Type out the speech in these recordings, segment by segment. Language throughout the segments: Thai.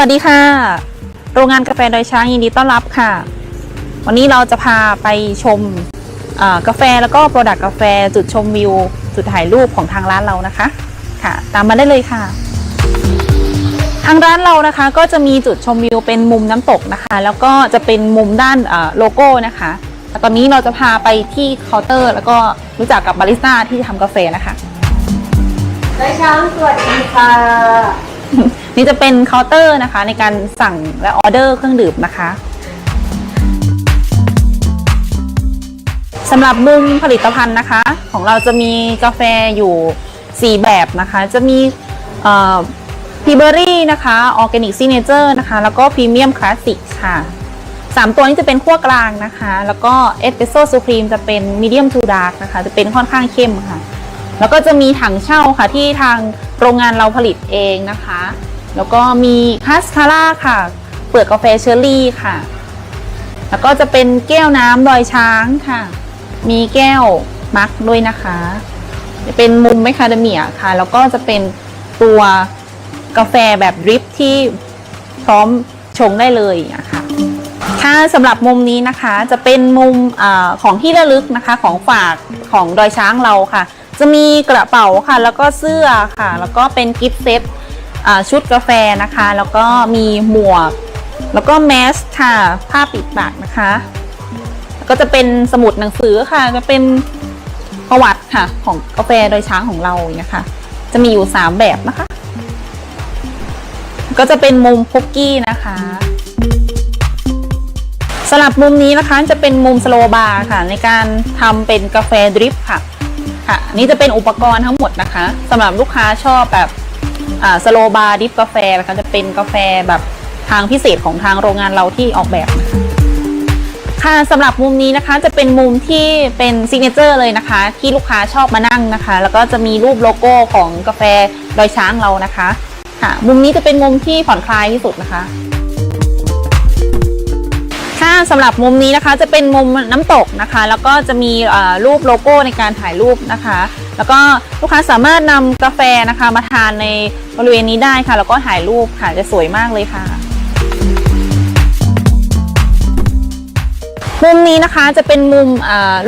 วัสดีค่ะ โรงงานกาแฟดอยช้างยินดีต้อนรับค่ะ วันนี้เราจะพาไปชมอ่ากาแฟแล้วก็โปรดักต์กาแฟจุดชมวิว จุดถ่ายรูปของทางร้านเรานะคะค่ะ ตามมาได้เลยค่ะ ทางร้านเรานะคะก็จะมีจุดชมวิวเป็นมุมน้ำตกนะคะ แล้วก็จะเป็นมุมด้านอ่าโลโก้นะคะแต่ตอนนี้เราจะพาไปที่เคาน์เตอร์ แล้วก็รู้จักกับบาริสต้าที่ทำกาแฟนะคะดอยช้างสวัสดีค่ะ นี่จะเป็นเคาน์เตอร์นะคะ ในการสั่งและออเดอร์เครื่องดื่มนะคะสำหรับมุมผลิตภัณฑ์นะคะ ของเราจะมีกาแฟอยู่ 4 แบบนะคะ จะมีพีเบอรี่นะคะออร์แกนิกซีเนเจอร์นะคะ แล้วก็พรีเมียมคลาสสิกค่ะ 3 ตัวนี้จะเป็นขั้วกลางนะคะ แล้วก็เอสเปรสโซ่ซูพรีมจะเป็นมีเดียมทูดาร์กนะคะ จะเป็นค่อนข้างเข้มค่ะ แล้วก็จะมีถังเช่าค่ะที่ทางโรงงานเราผลิตเองนะคะ แล้วก็มีคาสคาร่าค่ะ เปลือกกาแฟเชอร์รี่ค่ะ แล้วก็จะเป็นแก้วน้ำดอยช้างค่ะ มีแก้วมักด้วยนะคะ จะเป็นมุมไมคาเดเมียค่ะ แล้วก็จะเป็นตัวกาแฟแบบดริปที่พร้อมชงได้เลยนะคะค่ะสำหรับมุมนี้นะคะจะเป็นมุมอของที่ระลึกนะคะของฝากของดอยช้างเราค่ะ จะมีกระเป๋าค่ะ แล้วก็เสื้อค่ะ แล้วก็เป็นกิฟต์เซต ชุดกาแฟนะคะ แล้วก็มีหมวก แล้วก็แมสค่ะ ผ้าปิดปากนะคะก็จะเป็นสมุดหนังสือค่ะ จะเป็นประวัติค่ะ ของกาแฟโดยช้างของเราอย่างเงี้ยค่ะ จะมีอยู่ 3 แบบนะคะ ก็จะเป็นมุมคุกกี้นะคะสำหรับมุมนี้นะคะจะเป็นมุมสโลบาร์ค่ะ ในการทำเป็นกาแฟดริปค่ะ ค่ะนนี่จะเป็นอุปกรณ์ทั้งหมดนะคะสำหรับลูกค้าชอบแบบ อ่าสโลบาร์ดริปกาแฟนะคะจะเป็นกาแฟแบบทางพิเศษของทางโรงงานเราที่ออกแบบนะคะค่ะสำหรับมุมนี้นะคะจะเป็นมุมที่เป็นซิกเนเจอร์เลยนะคะ ที่ลูกค้าชอบมานั่งนะคะ แล้วก็จะมีรูปโลโก้ของกาแฟดอยช้างเรานะคะค่ะมุมนี้จะเป็นมุมที่ผ่อนคลายที่สุดนะคะค่ะสำหรับมุมนี้นะคะจะเป็นมุมน้ำตกนะคะ แล้วก็จะมีอ่อรูปโลโก้ในการถ่ายรูปนะคะ แล้วก็ลูกค้าสามารถนำกาแฟนะคะมาทานในบริเวณนี้ได้ค่ะ แล้วก็ถ่ายรูปค่ะจะสวยมากเลยค่ะมุมนี้นะคะจะเป็นมุม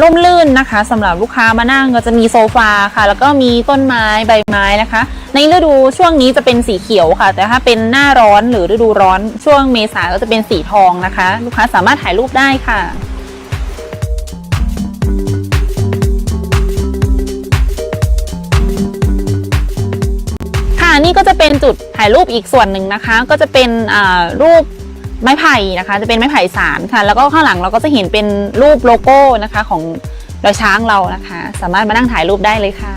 ร่มรื่นนะคะสำหรับลูกค้ามานั่งก็จะมีโซฟาค่ะ แล้วก็มีต้นไม้ใบไม้นะคะ ในฤดูช่วงนี้จะเป็นสีเขียวค่ะ แต่ถ้าเป็นหน้าร้อนหรือฤดูร้อนช่วงเมษาก็จะเป็นสีทองนะคะ ลูกค้าสามารถถ่ายรูปได้ค่ะ นี่ก็จะเป็นจุดถ่ายรูปอีกส่วนหนึ่งนะคะ ก็จะเป็นรูปไม้ไผ่นะคะ จะเป็นไม้ไผ่สารค่ะ แล้วก็ข้างหลังเราก็จะเห็นเป็นรูปโลโก้นะคะของดอยช้างเรานะคะ สามารถมานั่งถ่ายรูปได้เลยค่ะ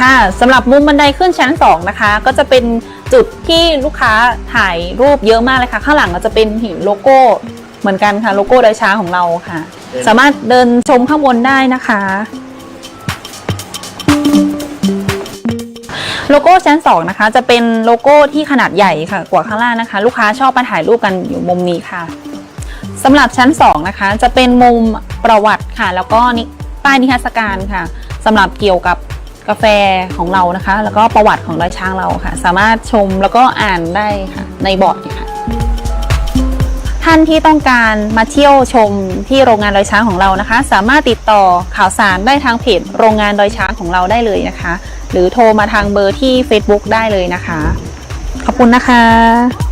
ค่ะสำหรับมุมบันไดขึ้นชั้น 2 นะคะ ก็จะเป็นจุดที่ลูกค้าถ่ายรูปเยอะมากเลยค่ะ ข้างหลังก็จะเป็นหินโลโก้เหมือนกันค่ะ โลโก้ดอยช้างของเราค่ะ สามารถเดินชมข้างบนได้นะคะ โลโก้ชั้น 2 นะคะ จะเป็นโลโก้ที่ขนาดใหญ่ค่ะ กว่าข้างล่างนะคะ ลูกค้าชอบมาถ่ายรูปกันอยู่มุมนี้ค่ะสำหรับชั้น 2 นะคะ จะเป็นมุมประวัติค่ะ แล้วก็นิป้ายนิทรรศการค่ะสำหรับเกี่ยวกับกาแฟของเรานะคะ แล้วก็ประวัติของดอยช้างเราค่ะ สามารถชมแล้วก็อ่านได้ค่ะในบอร์ดค่ะ ท่านที่ต้องการมาเที่ยวชมที่โรงงานดอยช้างของเรานะคะ สามารถติดต่อข่าวสารได้ทางเพจโรงงานดอยช้างของเราได้เลยนะคะ หรือโทรมาทางเบอร์ที่ Facebook ได้เลยนะคะ ขอบคุณนะคะ